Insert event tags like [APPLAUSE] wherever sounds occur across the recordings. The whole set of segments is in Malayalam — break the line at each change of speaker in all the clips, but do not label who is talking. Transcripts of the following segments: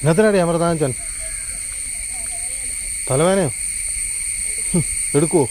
എന്നത്തിനാടി അമൃതാഞ്ചൻ തലവേനയോ? എടുക്കുവോ?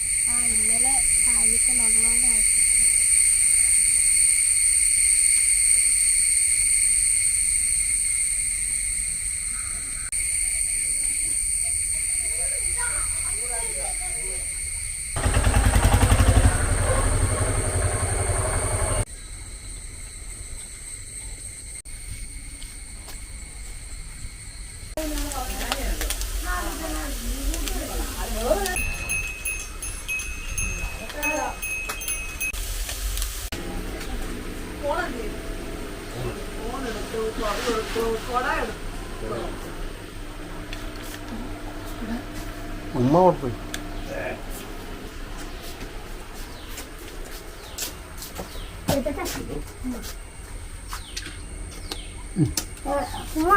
ഉമ്മ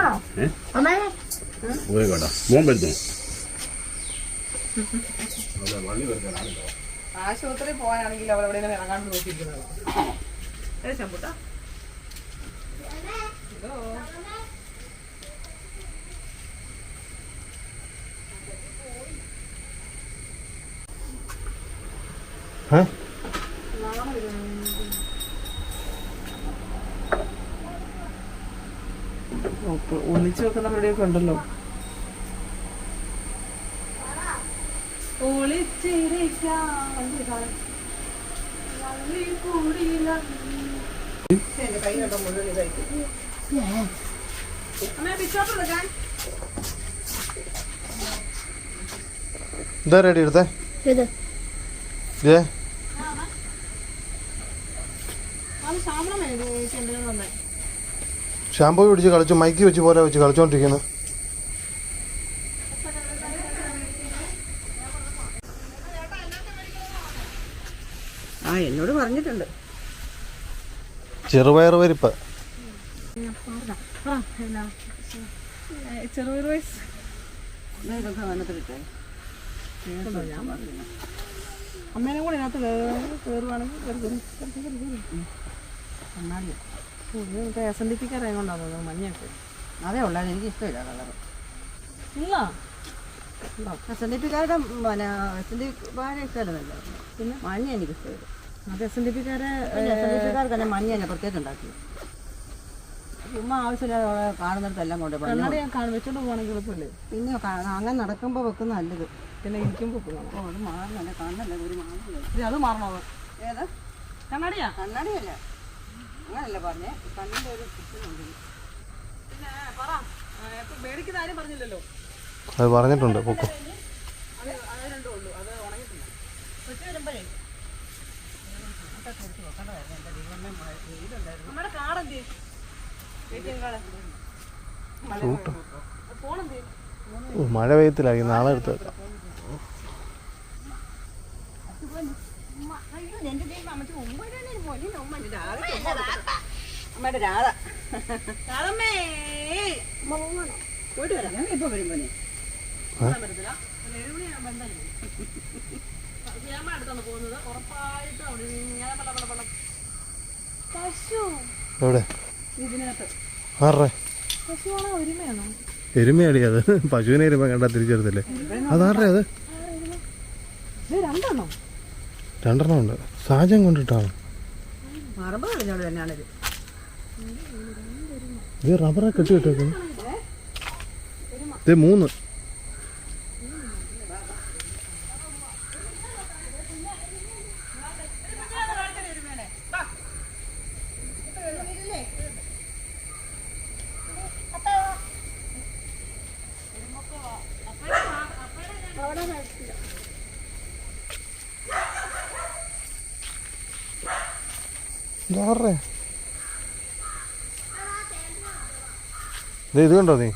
മോൻ വരുന്നു?
ആശുപത്രി പോകാനാണെങ്കിൽ അവൾ എവിടെ ഇറങ്ങാണ്ട് നോക്കിയിരിക്കുന്നത്. ചമ്പുട്ട ഒന്നിച്ചു വെക്കുന്ന പരിപാടിയൊക്കെ ഉണ്ടല്ലോ.
ഇതാ റെഡി എടുത്തേ?
വന്നേ.
ഷാമ്പൂ പിടിച്ച് കളിച്ചു മൈക്ക് വെച്ച് പോലെ വെച്ച് കളിച്ചോണ്ടിരിക്കുന്നു.
ആ എന്നോട് പറഞ്ഞിട്ടുണ്ട്.
ചെറുപയർ പരിപ്പ്.
ചെറുപയർ വയസ്സ് ഞാൻ വന്നത്തിലിട്ടേ അമ്മേനെ കൂടെ ഇതിനകത്ത് കയറുവാണെങ്കിൽ കണ്ണാടി. എസ് എൻ ഡി പിക്കാർ ആയതുകൊണ്ടാണ് തോന്നുന്നത് മഞ്ഞയൊക്കെ.
അതേ ഉള്ളത് എനിക്ക് ഇഷ്ടമില്ല കളർ
ഇല്ല?
എസ് എൻ ഡി പിക്കാരുടെ പിന്നെ എസ് എൻ ഡി പിക്കാരെ ഇഷ്ടമല്ല പിന്നെ? മഞ്ഞ എനിക്ക് ഇഷ്ടമില്ല.
അത് എസ് എൻ ഡി പിക്കാരെ
എസ് എൻ ഡി പിക്കാർക്ക് തന്നെ മഞ്ഞ തന്നെ പ്രത്യേകം ഉണ്ടാക്കി ചുമ്മാ ആവശ്യമില്ലാതെ കാണുന്നിടത്തെല്ലാം കൊണ്ട്
കണ്ണാടി ഞാൻ കാണും വെച്ചോണ്ട് പോകണമെങ്കിൽ എളുപ്പമല്ലേ
പിന്നെ അങ്ങനെ നടക്കുമ്പോൾ വെക്കുന്ന നല്ലത്.
പിന്നെ ഇരിക്കുമ്പോൾ പോകണം
ഓ അത് കണ്ണല്ലേ? ഒരു
അത് മാറണോ?
ഏതാ?
കണ്ണാടിയാ?
കണ്ണാടിയല്ല? അങ്ങനല്ല പറഞ്ഞേ? കണ്ണിന്റെ ഒരു പ്രശ്നമുണ്ട്
പിന്നെ പറ. മേടിക്കുന്ന ആരും പറഞ്ഞില്ലല്ലോ.
അത് പറഞ്ഞിട്ടുണ്ട് പൊക്കോ. മഴ പെയ്യത്തിലായി നാളെ എടുത്ത് വെക്കാം.
അമ്മയുടെ രാധ പോയിട്ട് വരാം ഞാൻ
ഇപ്പൊ ഉറപ്പായിട്ടും അവിടെ
പശു
എവിടെ എരുമയടി അത്. പശുവിനെ എരുമ കണ്ടാ തിരിച്ചെടുത്തില്ലേ? അതാറേ അത്?
രണ്ടെണ്ണം.
രണ്ടെണ്ണം ഉണ്ട്. സാജം കൊണ്ടിട്ടാണ് ഇത് റബ്ബറെ കെട്ടി വിട്ടേക്കുന്നു ഇത് മൂന്ന്. ഇതാറേ ഇത് കണ്ടോ നീ?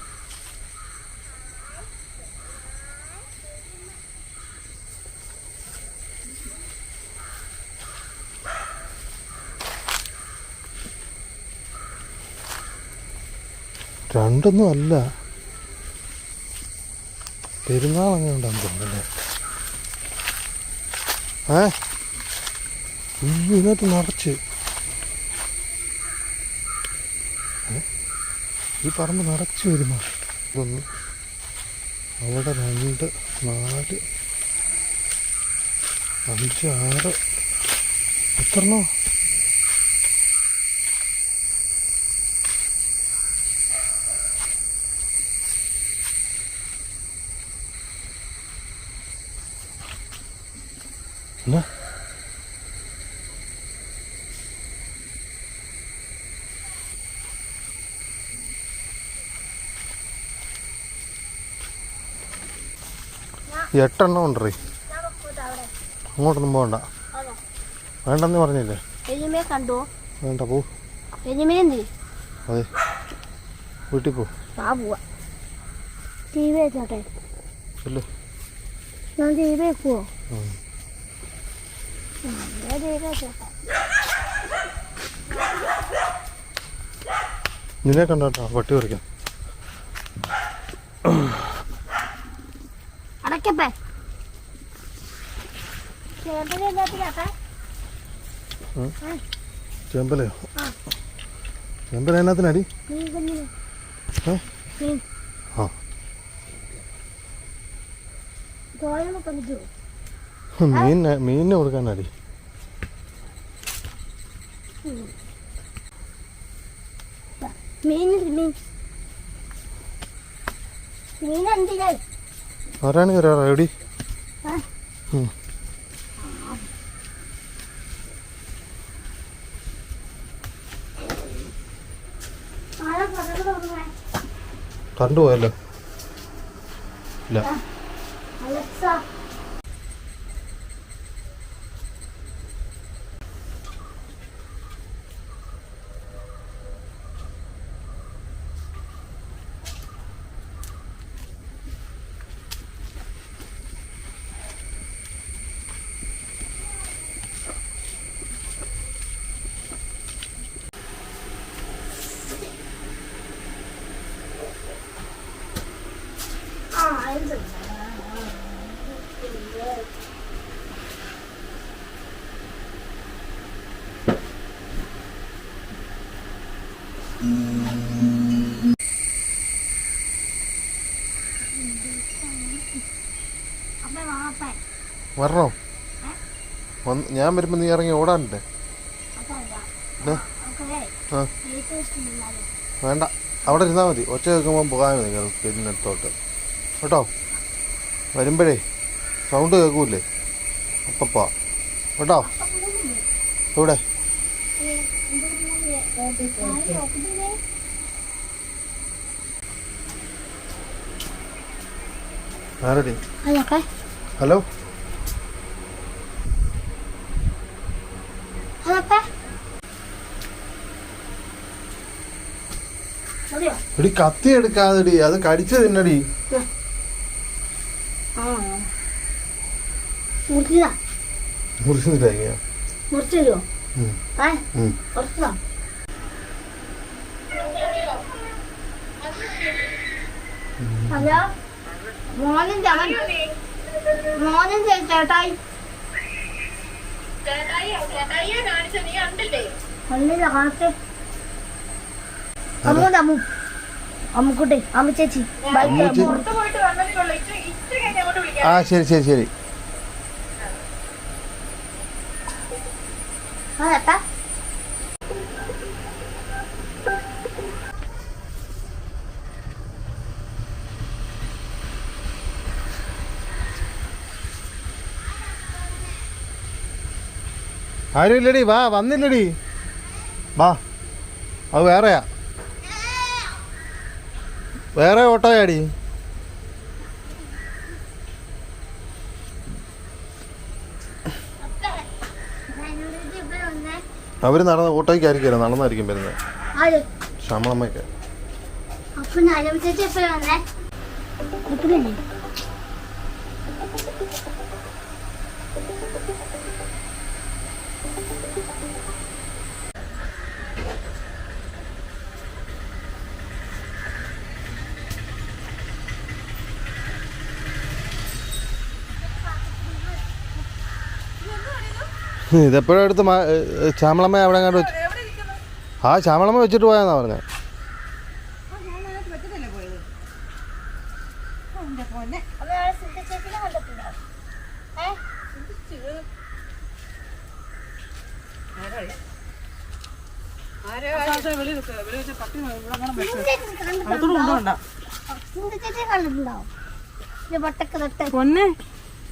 രണ്ടൊന്നും അല്ല. പെരുന്നാൾ അങ്ങനെ ഉണ്ടാകും ഏ? ഇതിനകത്ത് നിറച്ച് ഏ? ഈ പറമ്പ് നിറച്ചു വരുമോ ഇതൊന്ന് അവിടെ രണ്ട് നാല് അഞ്ച് ആറ്. എത്രണ്ണോ എന്നാ എട്ടെണ്ണം ഉണ്ടേ അങ്ങോട്ടൊന്നും പോകണ്ട വേണ്ടെന്ന് പറഞ്ഞില്ലേ? വേണ്ട പോ. അതെ. വീട്ടിൽ പോ.
നിന്നെ കണ്ടോ പട്ടി വി വെച്ചോട്ടെ
ഇല്ലേ
ഞാൻ ടി വി വെക്കുവോ
ഉം.
ഞാൻ ടി വി വെച്ചോട്ടെ
നിന്നെ കണ്ടോട്ടോ പട്ടി പറിക്കാം
എല്ലാത്തിലാട്ടെ
ചെമ്പലയോ ചെമ്പല? എന്നാത്തിനടി? മീനിനെ മീനിനെ കൊടുക്കാനടി.
മീൻ മീൻ. മീൻ എന്തിനാ
ആരാണെങ്കിൽ ഒരാളാ എവിടെ? കണ്ടുപോയല്ലോ ഇല്ല
അലക്സ ആ എന്ത് അപ്പൊ വാപ്പേ
വരണോ? വന്ന് ഞാൻ വരുമ്പോൾ നീ ഇറങ്ങി ഓടാനില്ലേ ആ. വേണ്ട. അവിടെ ഇരുന്നാൽ മതി. ഒച്ച കേൾക്കുമ്പോൾ പോകാൻ മതി പിന്നെടുത്തോട്ട്. കേട്ടോ? വരുമ്പോഴേ സൗണ്ട് കേൾക്കൂലേ അപ്പം പോവാം. കേട്ടോ? ഇവിടെ ആരടി? ഹലോ
അതൊക്കെ
എടി കത്തി എടുക്കാതെടി അത് കടിച്ചു തിന്നടി.
മുറിച്ചു ചേട്ടായി. കണ്ടില്ല? കാണിച്ചേ. അമ്മൂടെ അമ്മു. അമ്മുക്കുട്ടി അമ്മ ചേച്ചി.
ആ ശരി ശരി ശരി. ആരും ഇല്ലടി വാ വന്നില്ലടി. വാ അത് വേറെയാ. വേറെ ഓട്ടോയാടി. അവർ നടന്ന ഓട്ടോയ്ക്കായിരിക്കും നടന്നായിരിക്കും വരുന്നത്. ശ്യാമളമ്മയ്ക്ക്.
അപ്പൊ [LAUGHS]
ഇതെപ്പോഴും എടുത്ത് ശ്യാമളമ്മ അവിടെ കണ്ട് വെച്ചു ആ ശ്യാമളമ്മ വെച്ചിട്ട് പോയാന്നാ പറഞ്ഞത്
തൊട്ട്.
പൊന്നെ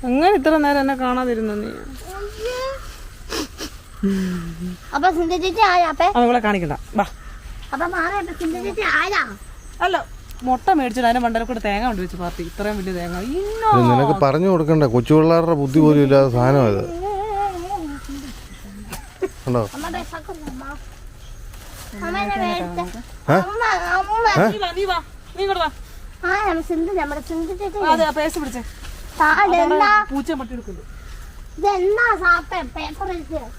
അങ്ങനെ ഇത്ര നേരം എന്നെ കാണാതിരുന്നു നീ?
അപ്പൊ സിന്ധ ചേച്ചി ആരാ? അപ്പേ?
കാണിക്കണ്ട. വാ.
അപ്പൊ മാറട്ടെ സിന്ധ ചേച്ചി ആരാ?
അല്ല മുട്ട മേടിച്ചിട്ട് അതിന്റെ മണ്ടല കൂടെ തേങ്ങ കൊണ്ട് വെച്ച് പാർട്ടി. ഇത്രയും വലിയ തേങ്ങ. ഇന്നോ.
നിനക്ക് പറഞ്ഞു കൊടുക്കണ്ട? കൊച്ചു പിള്ളേരുടെ ബുദ്ധി പോലും ഇല്ലാത്ത സാധനം ഇത്. കണ്ടോ?
അമ്മ ബസ്സാക്കുന്നു അമ്മ അമ്മ എന്നെ മേടിച്ച. അമ്മ അമ്മ.
നീ വാ നീ ഇങ്ങോട്ട് വാ.
ആ നമ്മ സിന്ധു നമ്മുടെ ചേച്ചി.
അതെ പേസ് പിടിച്ചേ.
ആ,
പൂച്ച പട്ടി എടുക്കുന്നു
ഇതെന്നാ സാപ്പേ പേപ്പർ എടുത്ത് അവിടെ സിന്ധ ചേച്ചി അല്ലേ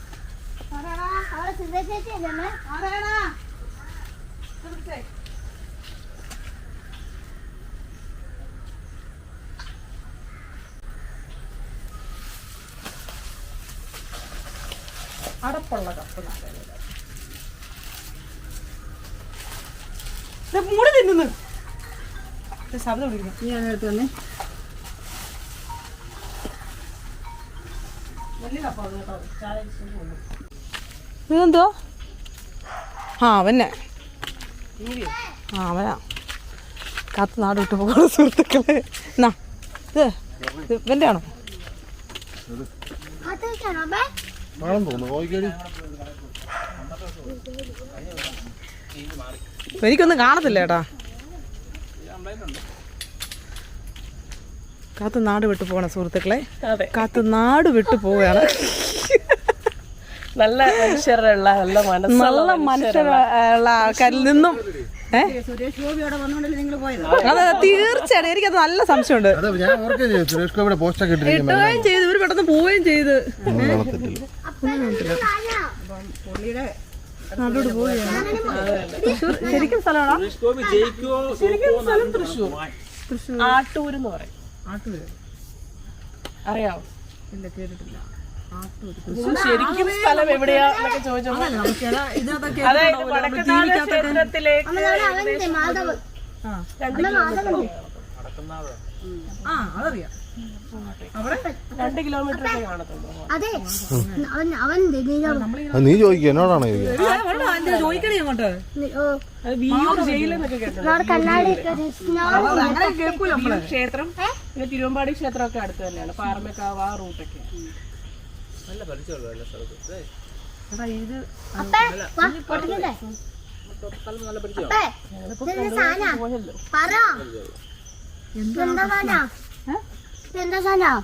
അടപ്പുള്ള കപ്പ് മൂടി തിന്നുന്നു ശബ്ദം വിളിക്കുന്നു
നീ അതിനടുത്ത് വന്നേ
ഇതെന്തോ? ആ അവന്നെ ആ അവനാ. കാത്ത് നാട് വിട്ടു പോകുന്ന സുഹൃത്തുക്കളെ. എന്നാ ഇത് ഇവന്റെ ഇവന്റെ ആണോ എനിക്കൊന്നും കാണത്തില്ല ഏട്ടാ കാത്ത് നാട് വിട്ടു പോകണ സുഹൃത്തുക്കളെ. കാത്ത് നാട് വിട്ടു പോവുകയാണ്.
നല്ല മനുഷ്യരുള്ള നല്ല മനസ്സ്
നല്ല മനുഷ്യരുള്ള ആൾക്കാരിൽ നിന്നും.
സുരേഷ് ഗോപി വന്നുകൊണ്ടല്ലേ നിങ്ങൾ പോയത്?
അതെ തീർച്ചയായിട്ടും. എനിക്കത് നല്ല സംശയമുണ്ട്.
ഓർക്കുകയും ചെയ്തു. സുരേഷ് ഗോപിയുടെ പോസ്റ്റ് ഇട്ടിരിക്കുന്നത്
ഇട്ടുകയും ചെയ്തു. ഇവർ പെട്ടെന്ന് പോവുകയും ചെയ്ത്.
പോവുകയാണ്.
ശരിക്കും സ്ഥലമാണോ?
ആട്ടൂർ എന്ന് പറയും.
ആട്ടൂര്.
അറിയാവോ?
ഇല്ല കേട്ടിട്ടില്ല.
ശരിക്കും സ്ഥലം എവിടെയാ? എന്നൊക്കെ
ഇതിനകത്തൊക്കെ
അതായത് വടക്കനാഥ ക്ഷേത്രത്തിലേക്ക്
ആ അതറിയാം.
നീ ചോദിക്കുക എന്നോടാണോ
ക്ഷേത്രം? പിന്നെ തിരുവമ്പാടി ക്ഷേത്രം ഒക്കെ അടുത്ത് തന്നെയാണ്. പാറമേക്കാവ് ആ റൂട്ടൊക്കെ.
സാധനാ? സാധനാ? സാധനം?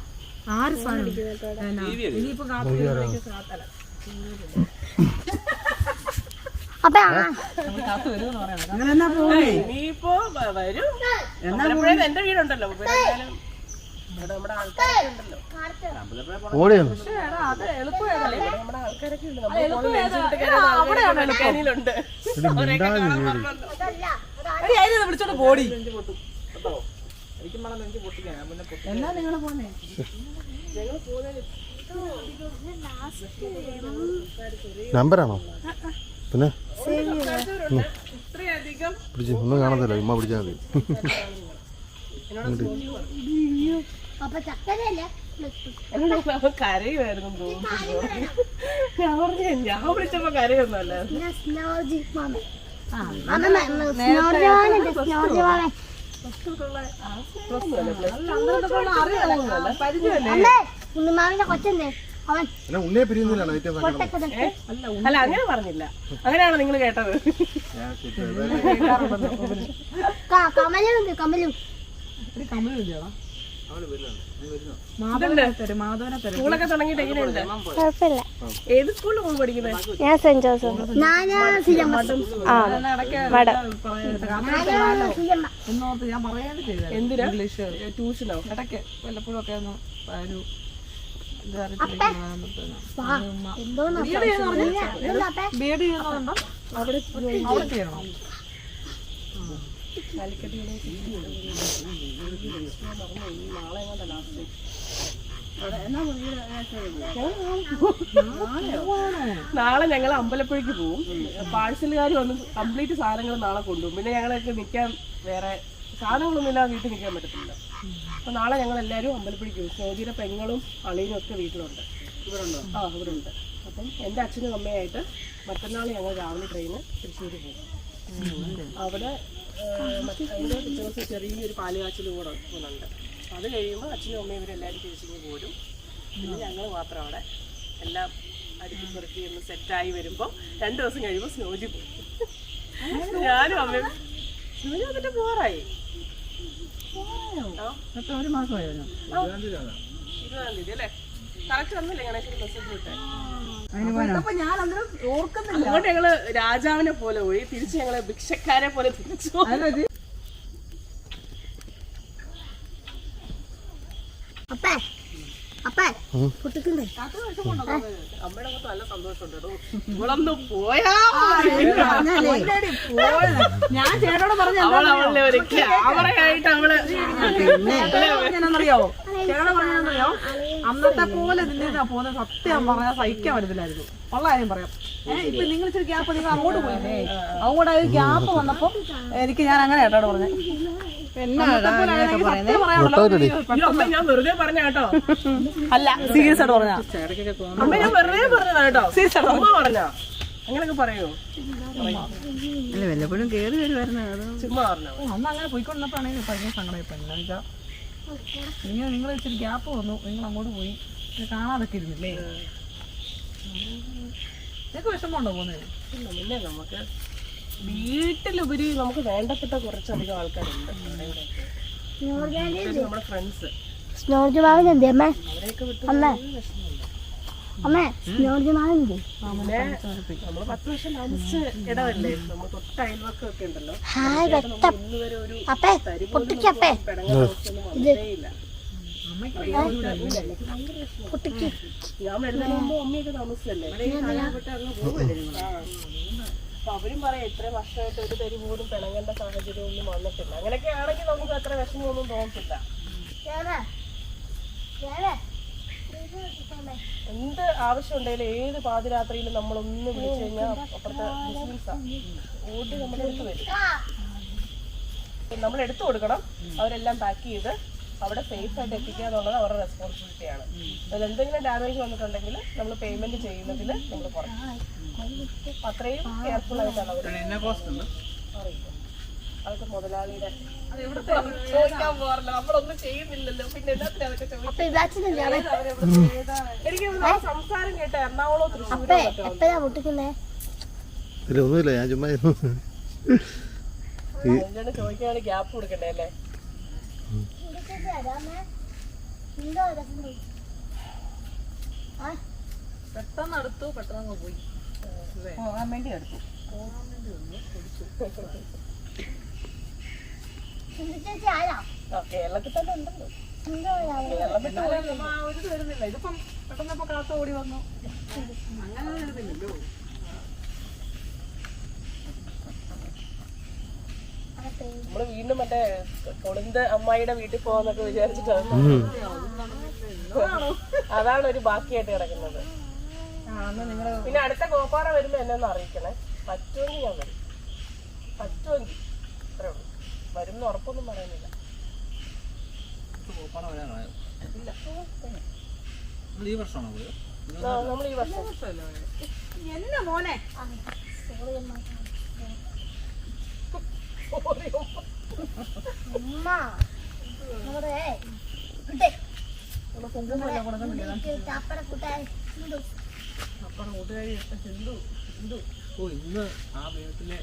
അപ്പേ ആ.
അങ്ങനെ എന്നാ
ഇനിയിപ്പോ വരും. എന്റെ വീടുണ്ടല്ലോ.
ഓടിയാണ്
വിളിച്ചോണ്ട് പോടി.
എന്നാ പോന്നേ?
നമ്പറാണോ? പിന്നെ? പിടിച്ച് ഒന്നും കാണത്തില്ല. ഉമ്മ പിടിച്ചാൽ മതി.
കരയുമായിരുന്നു ഞാൻ പറഞ്ഞു വിളിച്ചപ്പോ കരയൊന്നുമല്ല അല്ല അങ്ങനെ പറഞ്ഞില്ല. അങ്ങനെയാണോ നിങ്ങൾ കേട്ടത്?
ക- കമലുണ്ട് കമലു
സ്കൂളൊക്കെ തുടങ്ങിയിട്ട് എങ്ങനെയുണ്ട്?
കുഴപ്പമില്ല.
ഏത് സ്കൂളിൽ പോയി പഠിക്കുന്നത്
ഞാൻ സെന്റ് ജോസഫ്.
എന്തിനാ? ട്യൂഷനോ?
ഇടയ്ക്ക് വല്ലപ്പോഴും ഒക്കെ ഒന്ന് ഒരു ഇത്
വാ.
അവിടെ ചെയ്യണോ
നാളെ ഞങ്ങൾ അമ്പലപ്പുഴയ്ക്ക് പോവും. പാഴ്സലുകാർ വന്ന് കംപ്ലീറ്റ് സാധനങ്ങൾ നാളെ കൊണ്ടുപോകും. പിന്നെ ഞങ്ങളൊക്കെ നിൽക്കാൻ വേറെ സാധനങ്ങളൊന്നും ഇല്ലാതെ വീട്ടിൽ നിൽക്കാൻ പറ്റത്തില്ല. അപ്പൊ നാളെ ഞങ്ങൾ എല്ലാവരും അമ്പലപ്പുഴയ്ക്ക് പോകും സ്നേഹിയുടെ പെങ്ങളും അളിയനും ഒക്കെ വീട്ടിലുണ്ട്. ആ ഇവിടെ ഉണ്ട് അപ്പം എന്റെ അച്ഛനും അമ്മയായിട്ട് മറ്റന്നാൾ ഞങ്ങൾ രാവിലെ ട്രെയിന് തൃശ്ശൂർ പോകും. അവിടെ അതിന്റെ ദിവസം ചെറിയൊരു പാലുകാച്ചിലും കൂടെ ഉണ്ട്. അത് കഴിയുമ്പോൾ അച്ഛനും അമ്മയും ഇവരെല്ലാവരും തിരിച്ചിങ്ങ് പോരും. പിന്നെ ഞങ്ങൾ മാത്രം അവിടെ എല്ലാം അടുക്കി പെറുക്കി ഒന്ന് സെറ്റായി വരുമ്പോൾ രണ്ട് ദിവസം കഴിയുമ്പോൾ സ്നോജി പോകും ഞാനും അമ്മയും സ്നോജി വന്നിട്ട് പോറായി
ഒരു മാസമായിരുന്നു
ഇരുപതാം തീയതി അല്ലേ? കറക്റ്റ് വന്നില്ലേ ഗണേശന് മെസ്സേജ് വിട്ടേ
അപ്പൊ ഞാൻ അന്നേരം ഓർക്കുന്നില്ല.
അങ്ങോട്ട് ഞങ്ങൾ രാജാവിനെ പോലെ പോയി തിരിച്ച് ഞങ്ങൾ ഭിക്ഷക്കാരെ പോലെ തിരിച്ചു വന്നു.
അപ്പേ അപ്പേ കുട്ടിക്കണ്ടേ
അമ്മയുടെ മുഖത്ത് നല്ല സന്തോഷമുണ്ട് കേട്ടോ ഇവളൊന്ന് പോയാ
ഞാൻ ചേട്ടനോട് പറഞ്ഞ ചേട്ടനോട് അന്നത്തെ പോലെ നിന്നിട്ടാ പോകുന്ന സത്യം പറഞ്ഞാൽ സഹിക്കാൻ പറ്റത്തില്ലായിരുന്നു. ഉള്ള കാര്യം പറയാം. ഏഹ് ഇപ്പൊ നിങ്ങൾ ഇച്ചിരി ഗ്യാപ്പ് നിങ്ങൾ അങ്ങോട്ട് പോയില്ലേ? അങ്ങോട്ട് ആ ഗ്യാപ്പ് വന്നപ്പോ എനിക്ക് ഞാൻ അങ്ങനെ ചേട്ടനോട് പറഞ്ഞേ
അയ്യോ, ഞാൻ വെറുതെ പറഞ്ഞ കേട്ടോ.
അല്ല സീരിയസ് ആയിട്ട് പറഞ്ഞ
അമ്മ ഞാൻ വെറുതെ പറഞ്ഞതാ കേട്ടോ. അമ്മ പറഞ്ഞ. അങ്ങനൊക്കെ പറയോ?
അല്ല വല്ലപ്പോഴും കേറി വരുമായിരുന്നു
ചുമ്മാ പറഞ്ഞോ.
അന്ന് അങ്ങനെ പോയിക്കൊണ്ടിരുന്നപ്പോഴാണ് ഭയങ്കര സങ്കടം ഇപ്പൊ എന്താ വെച്ചാ നിങ്ങൾ നിങ്ങൾ ഇച്ചിരി ഗ്യാപ്പ് വന്നു നിങ്ങൾ അങ്ങോട്ട് പോയി. കാണാതൊക്കെ ഇരുന്നില്ലേ? നിങ്ങൾക്ക് വിഷമമുണ്ടോ പോകുന്നത്
പിന്നെ നമുക്ക് വീട്ടിലുപരി നമുക്ക് വേണ്ടപ്പെട്ട കുറച്ചധികം ആൾക്കാരുണ്ട്. നമ്മുടെ ഫ്രണ്ട്സ്
സ്നോർജ് അമ്മേ?
അവരെയൊക്കെ വിട്ട്
അമ്മേ. അമ്മേ സ്നോർജ് മാവിനെന്തേ
പിന്നെ നമ്മൾ പത്ത് വർഷം താമസിച്ച ഇടമല്ലേ? നമ്മൾ തൊട്ട് അയൽവക്കം ഒക്കെ ഉണ്ടല്ലോ.
ഹായ് വെട്ട
ഇന്ന് വരെ ഒരു
അപ്പേ പൊട്ടിക്കപ്പേ
പെടങ്ങ ദിവസമൊന്നും വന്നേയില്ല
പൊട്ടിക്ക്.
ഞാൻ വരുന്നതിന് മുമ്പ് അമ്മയൊക്കെ താമസിച്ചല്ലേ. അപ്പൊ അവരും പറയാം ഇത്ര വർഷമായിട്ട് ഒരു തരി പോലും പിണങ്ങേണ്ട സാഹചര്യം ഒന്നും വന്നിട്ടില്ല. അങ്ങനെയൊക്കെ ആണെങ്കിൽ നമുക്ക് അത്ര വിഷമമൊന്നും തോന്നത്തില്ല. എന്ത് ആവശ്യം ഉണ്ടെങ്കിലും ഏത് പാതിരാത്രിയിലും നമ്മളൊന്ന് വിളിച്ചു കഴിഞ്ഞാൽ അപ്പുറത്തെ ഓടി നമ്മുടെ അടുത്ത് വരും. നമ്മൾ എടുത്തു കൊടുക്കണം. അവരെല്ലാം പാക്ക് ചെയ്ത് അവിടെ സേഫ് ആയിട്ട് എത്തിക്കുക എന്നുള്ളത് അവരുടെ റെസ്പോൺസിബിലിറ്റിയാണ് അതിൽ എന്തെങ്കിലും ഡാമേജ് വന്നിട്ടുണ്ടെങ്കിൽ നമ്മൾ പേയ്മെന്റ് ചെയ്യുന്നതിൽ നമ്മൾ കുറയ്ക്കും അത്രയും കെയർഫുൾ ആയിട്ടാണ് അവർ അറിയില്ല. അതൊക്കെ മുതലാളിയുടെ ചോദിക്കാൻ പോകാറില്ല. നമ്മളൊന്നും ചെയ്യുന്നില്ലല്ലോ. പിന്നെ അതൊക്കെ എനിക്ക് സംസാരം കേട്ട എറണാകുളം
ഞാൻ ചുമ്മാ
ചോദിക്കാണ് ഗ്യാപ്പ് കൊടുക്കണ്ടേ അല്ലേ?
പെട്ടെന്ന് അടുത്തു പെട്ടെന്ന് അങ്ങ് പോയി.
പോകാൻ വേണ്ടി എടുത്തു. ആ കേരളത്തിൽ തന്നെ ഉണ്ടല്ലോ. കേരളത്തിൽ
ഒരു ഇത് വരുന്നില്ല. ഇതിപ്പം പെട്ടെന്നപ്പോ കാത്ത ഓടി വന്നു. അങ്ങനെ വരുന്നില്ലല്ലോ.
നമ്മൾ വീണ്ടും മറ്റേ കൊളിന്ത അമ്മായിയുടെ വീട്ടിൽ പോവാന്നൊക്കെ വിചാരിച്ചിട്ടാണ്. അതാണ് ഒരു ബാക്കിയായിട്ട് കിടക്കുന്നത്. പിന്നെ അടുത്ത ഗോപാറ വരുമ്പോ എന്നെ ഒന്ന് അറിയിക്കണേ? പറ്റുമെങ്കിൽ ഞാൻ വരും. പറ്റുമെങ്കിൽ. അത്രേ ഉള്ളൂ. വരും എന്ന് ഉറപ്പൊന്നും പറയുന്നില്ല.
ഈ വർഷമാണോ പോയത്?
ആ, നമ്മൾ ഈ വർഷം.
എന്നെ മോനെ.
ഉമ്മ നമ്മുടെ ചാപ്പട കൂട്ടായി
ഓ ഇന്ന് ആ ദൈവത്തിലെ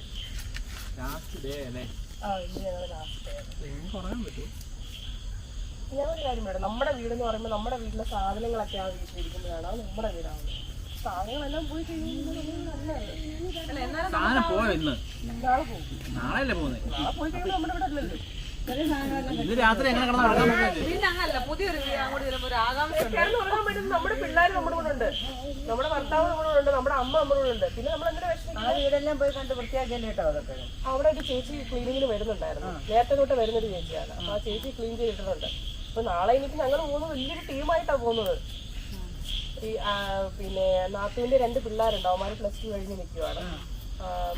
ലാസ്റ്റ് ഡേ അല്ലേ?
ആ ഇന്ന് ഞങ്ങൾ ലാസ്റ്റ്
പറ്റുമോ
ഞാനൊരു കാര്യം വേണം നമ്മുടെ വീടെന്ന് പറയുമ്പോൾ നമ്മുടെ വീട്ടിലെ സാധനങ്ങളൊക്കെ ആ വീട്ടിലിരിക്കുമ്പോഴാണ് അത് നമ്മുടെ വീടാവുന്നത്. സാധനങ്ങളെല്ലാം പോയി കഴിയുമ്പോൾ
സാധനം പോയോ ഇന്ന്?
നാളെ പോകും. നാളെ പോയി കഴിയുമ്പോൾ നമ്മുടെ ഇവിടെ അല്ലല്ലോ
രാത്രി എങ്ങനെ കിടന്ന്
പിന്നെ അങ്ങനല്ല. പുതിയൊരു അങ്ങോട്ട് വരുമ്പോ ഒരു ആകാംക്ഷ
ഉറങ്ങാൻ പറ്റും. നമ്മുടെ പിള്ളേർ നമ്മുടെ കൂടെ ഉണ്ട്. നമ്മുടെ ഭർത്താവ് നമ്മുടെ കൂടെ ഉണ്ട്. നമ്മുടെ അമ്മ നമ്മുടെ കൂടെ ഉണ്ട്. പിന്നെ നമ്മൾ എന്തിനാ വിഷമിക്കുന്നത്?
ആ വീടെല്ലാം പോയി കണ്ട് വൃത്തിയാക്കിയല്ലേ കേട്ടോ അതൊക്കെ.
അവിടെ ഒരു ചേച്ചി ക്ലീനിങ്ങിന് വരുന്നുണ്ടായിരുന്നു. നേരത്തെ തൊട്ട് വരുന്നൊരു ചേച്ചിയാണ്. അപ്പൊ ആ ചേച്ചി ക്ലീൻ ചെയ്തിട്ടുണ്ട്. അപ്പൊ നാളെ എനിക്ക് ഞങ്ങൾ മൂന്ന് വലിയൊരു ടീമായിട്ടാണ് പോകുന്നത്. ഈ പിന്നെ നാത്തുവിന്റെ രണ്ട് പിള്ളേരുണ്ട്. അവന്മാർ പ്ലസ് ടു കഴിഞ്ഞ് നിൽക്കുവാണ്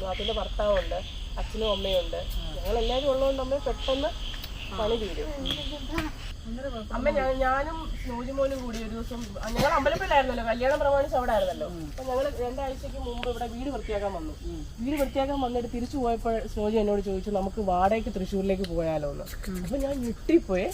നാത്തുവിന്റെ ഭർത്താവുണ്ട്. അച്ഛനും അമ്മയും ഉണ്ട്. ഞങ്ങൾ എല്ലാവരും ഉള്ളതുകൊണ്ട് അമ്മ പെട്ടെന്ന് പണി തീരും. അമ്മ ഞാൻ- ഞാനും നൂജിമോനും കൂടി ഒരു ദിവസം ഞങ്ങൾ അമ്പലപ്പിലായിരുന്നല്ലോ കല്യാണം പ്രമാണിച്ച് അവിടെ ആയിരുന്നല്ലോ അപ്പൊ ഞങ്ങൾ രണ്ടാഴ്ചക്ക് മുമ്പ് ഇവിടെ വീട് വൃത്തിയാക്കാൻ വന്നു. വീട് വൃത്തിയാക്കാൻ വന്നിട്ട് തിരിച്ചു പോയപ്പോൾ സോജി എന്നോട് ചോദിച്ചു നമുക്ക് വാടകയ്ക്ക് തൃശ്ശൂരിലേക്ക് പോയാലോ എന്ന്? അപ്പൊ ഞാൻ ഞെട്ടിപ്പോയെ.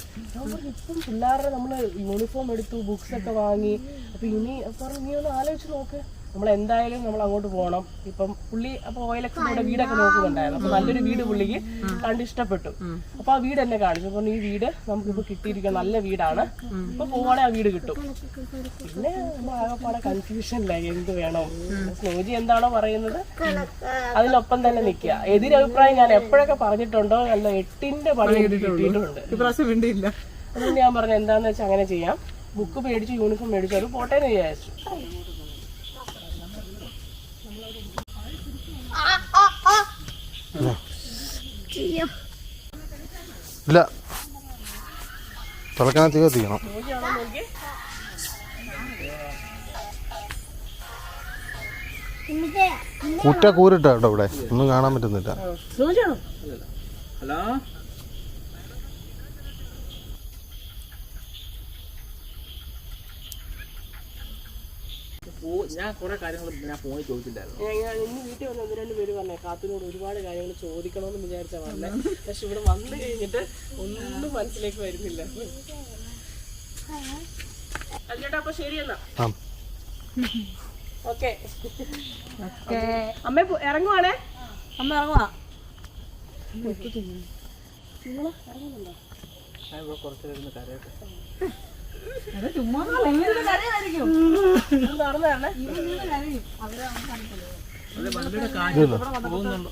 ഇപ്പം പിള്ളേരുടെ നമ്മൾ യൂണിഫോം എടുത്തു ബുക്സ് ഒക്കെ വാങ്ങി അപ്പൊ ഇനി പറഞ്ഞു നീ ഒന്ന് ആലോചിച്ച് നോക്ക്. നമ്മൾ എന്തായാലും നമ്മൾ അങ്ങോട്ട് പോകണം ഇപ്പം പുള്ളി അപ്പൊ ഓയിലൊക്കെ നമ്മുടെ വീടൊക്കെ നോക്കുന്നുണ്ടായിരുന്നു. അപ്പൊ നല്ലൊരു വീട് പുള്ളിക്ക് കണ്ട് ഇഷ്ടപ്പെട്ടു. അപ്പൊ ആ വീട് എന്നെ കാണിച്ചു. അപ്പൊ ഈ വീട് നമുക്കിപ്പോ കിട്ടിയിരിക്കുന്ന നല്ല വീടാണ്. ഇപ്പൊ പോവാണെ ആ വീട് കിട്ടും. പിന്നെ നമ്മൾ ആകെപ്പാടെ കൺഫ്യൂഷനിലായി എന്ത് വേണം? സ്നോജി എന്താണോ പറയുന്നത്? അതിനൊപ്പം തന്നെ നിൽക്കുക. എതിരഭിപ്രായം ഞാൻ എപ്പോഴൊക്കെ പറഞ്ഞിട്ടുണ്ടോ? അല്ല എട്ടിന്റെ പണി കിട്ടിയിട്ടുണ്ട്. അതുകൊണ്ട് ഞാൻ പറഞ്ഞു എന്താന്ന് വെച്ചാൽ അങ്ങനെ ചെയ്യാം. ബുക്ക് മേടിച്ച് യൂണിഫോം മേടിച്ചു. അത് പോട്ടേന്ന് വിചാരിച്ചു.
ഇല്ല. തിളക്കാൻ തീ കത്തിക്കണം കുറ്റ കൂരിട്ടോ കേട്ടോ ഇവിടെ. ഒന്നും കാണാൻ പറ്റുന്നില്ല.
ഹലോ? പോ- ഞാൻ കുറെ കാര്യങ്ങൾ ഞാൻ ഫോണിൽ ചോദിച്ചിട്ടുണ്ടായിരുന്നു.
ഞാൻ ഇന്ന് വീട്ടിൽ വന്ന് ഒന്ന് രണ്ട് പേര് പറഞ്ഞേ കാത്തിനോട് ഒരുപാട് കാര്യങ്ങൾ ചോദിക്കണമെന്ന് വിചാരിച്ച പറഞ്ഞേ പക്ഷെ ഇവിടെ വന്നു കഴിഞ്ഞിട്ട് ഒന്നും മനസ്സിലേക്ക് വരുന്നില്ല. അല്ലേട്ടാ അപ്പൊ
ശരിയെന്നാ
ഓക്കെ. അമ്മ ഇറങ്ങുവാണേ?
അമ്മ ഇറങ്ങുവാ.
നിങ്ങളോ ഇറങ്ങുന്നുണ്ടോ? കുറച്ചു കരയട്ടെ.
ചുമ്മാ കരയായിരിക്കും.
ഇത് നടന്നു തരണേ
അത് വണ്ടിയുടെ കാര്യം. പോകുന്നുണ്ടോ.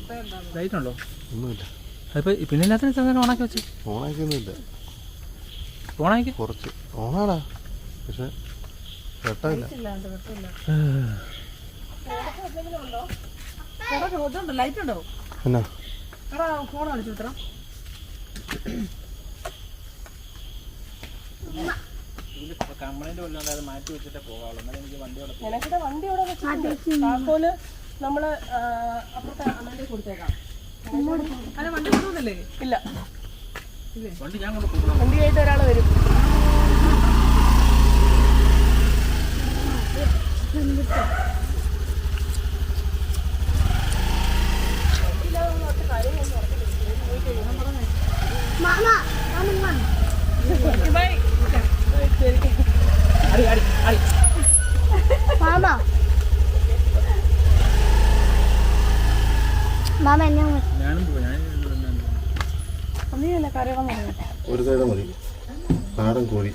ലൈറ്റ് ഉണ്ടോ
ഒന്നുമില്ല.
അതിപ്പോ പിന്നെ എല്ലാത്തിനും സമയം ഓണാക്കി വെച്ച്.
ഓണാക്കിയൊന്നുമില്ല.
ഓണാക്കി?
കുറച്ച്. ഓണാടാ. പക്ഷെ വെട്ടമില്ല.
ലൈറ്റ് ഉണ്ടോ
എന്നാ?
എടാ ഫോൺ ഇത്ര?
കംപ്ലൈന്റ് വല്ലതും ഉണ്ടായത് മാറ്റി വെച്ചിട്ടേ പോകാവുള്ളൂ എന്നാലും എനിക്ക് വണ്ടി അവിടെ
വണ്ടി അവിടെ വെച്ചിട്ടുണ്ട്. താക്കോൽ നമ്മൾ അപ്പുറത്തെ അമ്മേന്റെ കൊടുത്തേക്കാം.
അല്ല വണ്ടി കൊണ്ടുവന്നില്ലേ?
ഇല്ല.
വണ്ടി ഞാൻ കൊണ്ട് കൊടുക്കണം
വണ്ടിയായിട്ട് ഒരാൾ വരും. ബൈ ശരി
അടി അടി അടി
മാമ. മാമ എന്നെ
ഒരു സൈഡ് മതി. നാടൻ കോഴി.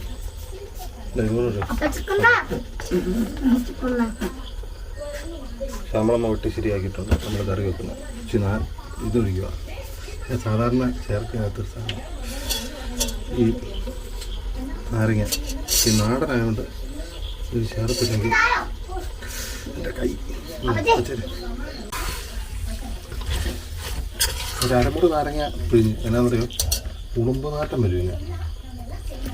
ശമ്പളം വെട്ടി ശരിയാക്കിയിട്ടുണ്ട്. നമ്മൾ കറി വെക്കുന്നത് പക്ഷെ ഞാൻ ഇതൊഴിക്കുക. സാധാരണ ചേർക്കാത്തൊരു സാധനം. ഈ നാരങ്ങ. ഈ നാടനായതുകൊണ്ട് ഇത് ചേർത്തില്ലെങ്കിൽ എന്റെ കൈ. ഒരു അരമുറി നാരങ്ങ പിഴിഞ്ഞ്. എന്നാന്നറിയോ? ഉളുമ്പ് നാട്ടം വരും ഇങ്ങനെ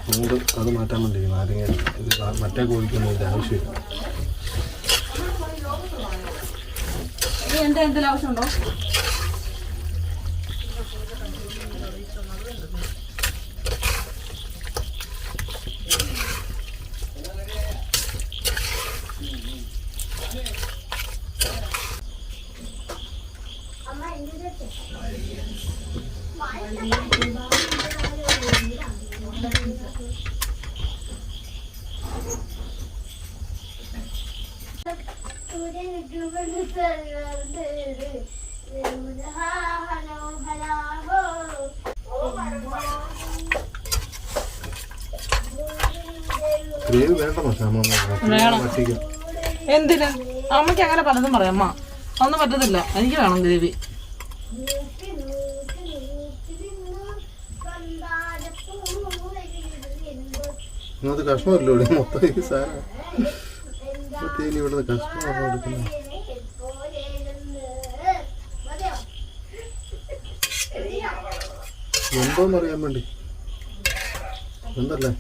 അതുകൊണ്ട് അത് മാറ്റാൻ വേണ്ടി നാരങ്ങ ഇത് മറ്റേ കോഴിക്കൊന്നും ഇതിന്റെ ആവശ്യമില്ല
എന്താ എന്തെങ്കിലും ആവശ്യമുണ്ടോ?
ഗ്രേവി വേണ്ടോ
എന്തിന്? അമ്മയ്ക്ക് അങ്ങനെ പലതും പറയാം. അമ്മ ഒന്നും പറ്റത്തില്ല. എനിക്ക് വേണം ഗ്രേവി
കഷ്ണമല്ലോ ഇവിടെ മൊത്തം ഈ സാധനം. മൊത്തം ഇനി ഇവിടെ എടുക്കുന്നത് എന്തോന്ന് അറിയാൻ വേണ്ടി?
എന്തല്ലേ?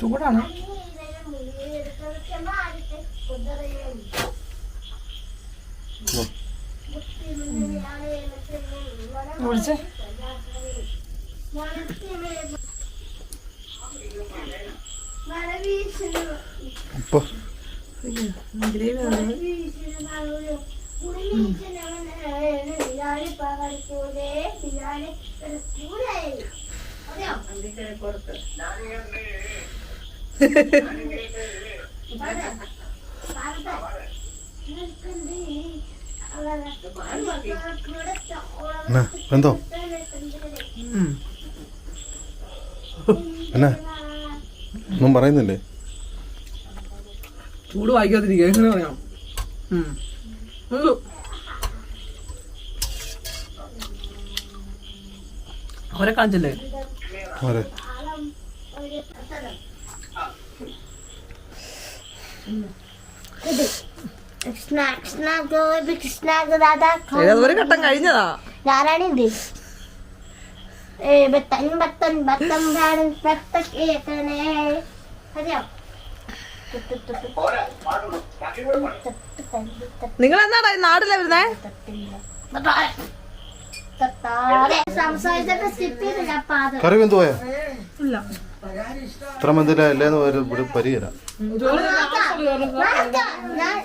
ചൂടാണ്? വിളിച്ചേ.
ഉപ്പ് [LAUGHS] എന്നാ എന്തോ? എന്നാ? ഒന്നും പറയുന്നില്ലേ?
ചൂട് വായിക്കാതിരിക്കുക എങ്ങനെ പറയാം. അവരെ കാണിച്ചല്ലേ?
അതെ ദാദാ
ഒരു ഘട്ടം കഴിഞ്ഞതാ.
ഞാനാണിത് ബത്തൻ ബത്തൻ ബത്തൻ അറിയോ
നിങ്ങൾ എന്നാടാ ഈ നാട്ടിലെ വരുന്നേ?
സംസാരിച്ചപ്പോ സ്കിപ്പ് ചെയ്തില്ല
ഇത്ര പരിഹരാം
ഞാൻ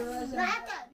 ഞാൻ